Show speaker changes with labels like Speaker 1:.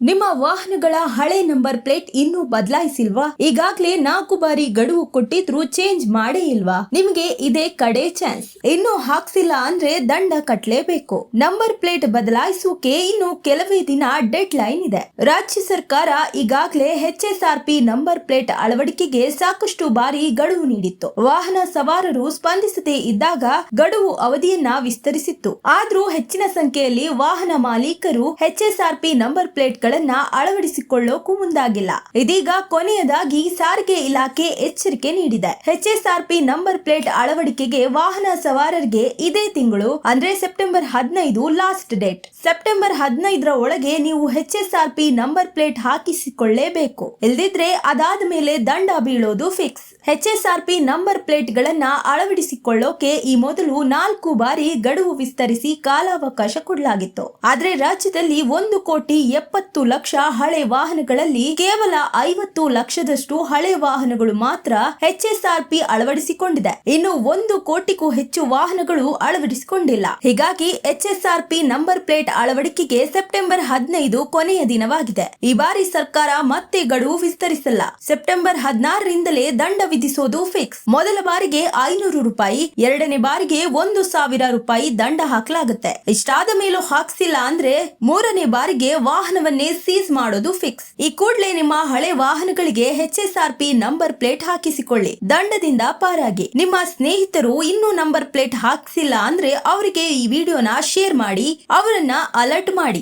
Speaker 1: ನಿಮ್ಮ ವಾಹನಗಳ ಹಳೆ ನಂಬರ್ ಪ್ಲೇಟ್ ಇನ್ನೂ ಬದಲಾಯಿಸಿಲ್ವಾ? ಈಗಾಗ್ಲೇ ನಾಲ್ಕು ಬಾರಿ ಗಡುವು ಕೊಟ್ಟಿದ್ರು ಚೇಂಜ್ ಮಾಡೇ ಇಲ್ವಾ? ನಿಮ್ಗೆ ಇದೇ ಕಡೆ ಚಾನ್ಸ್. ಇನ್ನು ಹಾಕ್ಸಿಲ್ಲ ಅಂದ್ರೆ ದಂಡ ಕಟ್ಲೇಬೇಕು. ನಂಬರ್ ಪ್ಲೇಟ್ ಬದಲಾಯಿಸೋಕೆ ಇನ್ನು ಕೆಲವೇ ದಿನ ಡೆಡ್ ಲೈನ್ ಇದೆ. ರಾಜ್ಯ ಸರ್ಕಾರ ಈಗಾಗಲೇ ಆರ್ ಪಿ ನಂಬರ್ ಪ್ಲೇಟ್ ಅಳವಡಿಕೆಗೆ ಸಾಕಷ್ಟು ಬಾರಿ ಗಡುವು ನೀಡಿತ್ತು. ವಾಹನ ಸವಾರರು ಸ್ಪಂದಿಸದೆ ಇದ್ದಾಗ ಗಡುವು ಅವಧಿಯನ್ನ ವಿಸ್ತರಿಸಿತ್ತು. ಆದ್ರೂ ಹೆಚ್ಚಿನ ಸಂಖ್ಯೆಯಲ್ಲಿ ವಾಹನ ಮಾಲೀಕರು H S R P number plate ಗಳನ್ನ ಅಳವಡಿಸಿಕೊಳ್ಳೋಕು ಮುಂದಾಗಿಲ್ಲ. ಇದೀಗ ಕೊನೆಯದಾಗಿ ಸಾರಿಗೆ ಇಲಾಖೆ ಎಚ್ಚರಿಕೆ ನೀಡಿದೆ. H S R P number plate ಅಳವಡಿಕೆಗೆ ವಾಹನ ಸವಾರರಿಗೆ ಇದೇ ತಿಂಗಳು, ಅಂದ್ರೆ ಸೆಪ್ಟೆಂಬರ್ ಹದಿನೈದು ಲಾಸ್ಟ್ ಡೇಟ್. ಸೆಪ್ಟೆಂಬರ್ ಹದಿನೈದರ ಒಳಗೆ ನೀವು H S R P number plate ಹಾಕಿಸಿಕೊಳ್ಳೇಬೇಕು. ಇಲ್ದಿದ್ರೆ ಅದಾದ ಮೇಲೆ ದಂಡ ಬೀಳೋದು fix. H S R P number plate ಗಳನ್ನ ಅಳವಡಿಸಿಕೊಳ್ಳೋಕೆ ಈ ಮೊದಲು ನಾಲ್ಕು ಬಾರಿ ಗಡುವು ವಿಸ್ತರಿಸಿ ಕಾಲಾವಕಾಶ ಕೊಡಲಾಗಿತ್ತು. ಆದ್ರೆ ರಾಜ್ಯದಲ್ಲಿ ಒಂದು ಕೋಟಿ ಎಪ್ಪತ್ತು ಲಕ್ಷ ಹಳೆ ವಾಹನಗಳಲ್ಲಿ ಕೇವಲ ಐವತ್ತು ಲಕ್ಷದಷ್ಟು ಹಳೆ ವಾಹನಗಳು ಮಾತ್ರ ಎಚ್ ಎಸ್ ಆರ್ ಪಿ ಅಳವಡಿಸಿಕೊಂಡಿದೆ. ಇನ್ನು ಒಂದು ಕೋಟಿಗೂ ಹೆಚ್ಚು ವಾಹನಗಳು ಅಳವಡಿಸಿಕೊಂಡಿಲ್ಲ. ಹೀಗಾಗಿ H S R P number plate ಅಳವಡಿಕೆಗೆ ಸೆಪ್ಟೆಂಬರ್ ಹದಿನೈದು ಕೊನೆಯ ದಿನವಾಗಿದೆ. ಈ ಬಾರಿ ಸರ್ಕಾರ ಮತ್ತೆ ಗಡುವು ವಿಸ್ತರಿಸಲ್ಲ. ಸೆಪ್ಟೆಂಬರ್ ಹದಿನಾರರಿಂದಲೇ ದಂಡ ವಿಧಿಸೋದು ಫಿಕ್ಸ್ ಮೊದಲ ಬಾರಿಗೆ ಐನೂರು ರೂಪಾಯಿ, ಎರಡನೇ ಬಾರಿಗೆ ಒಂದು ಸಾವಿರ ರೂಪಾಯಿ ದಂಡ ಹಾಕಲಾಗುತ್ತೆ. ಇಷ್ಟಾದ ಮೇಲೂ ಹಾಕ್ಸಿಲ್ಲ ಅಂದ್ರೆ ಮೂರನೇ ಬಾರಿಗೆ ವಾಹನವನ್ನೇ ಸೀಸ್ ಮಾಡೋದು ಫಿಕ್ಸ್ ಈ ಕೂಡಲೇ ನಿಮ್ಮ ಹಳೆ ವಾಹನಗಳಿಗೆ H S R P number plate ಹಾಕಿಸಿಕೊಳ್ಳಿ. ದಂಡದಿಂದ ಪಾರಾಗಿ. ನಿಮ್ಮ ಸ್ನೇಹಿತರು ಇನ್ನೂ ನಂಬರ್ ಪ್ಲೇಟ್ ಹಾಕ್ಸಿಲ್ಲ ಅಂದ್ರೆ ಅವರಿಗೆ ಈ ವಿಡಿಯೋನ ಶೇರ್ ಮಾಡಿ, ಅವರನ್ನ ಅಲರ್ಟ್ ಮಾಡಿ.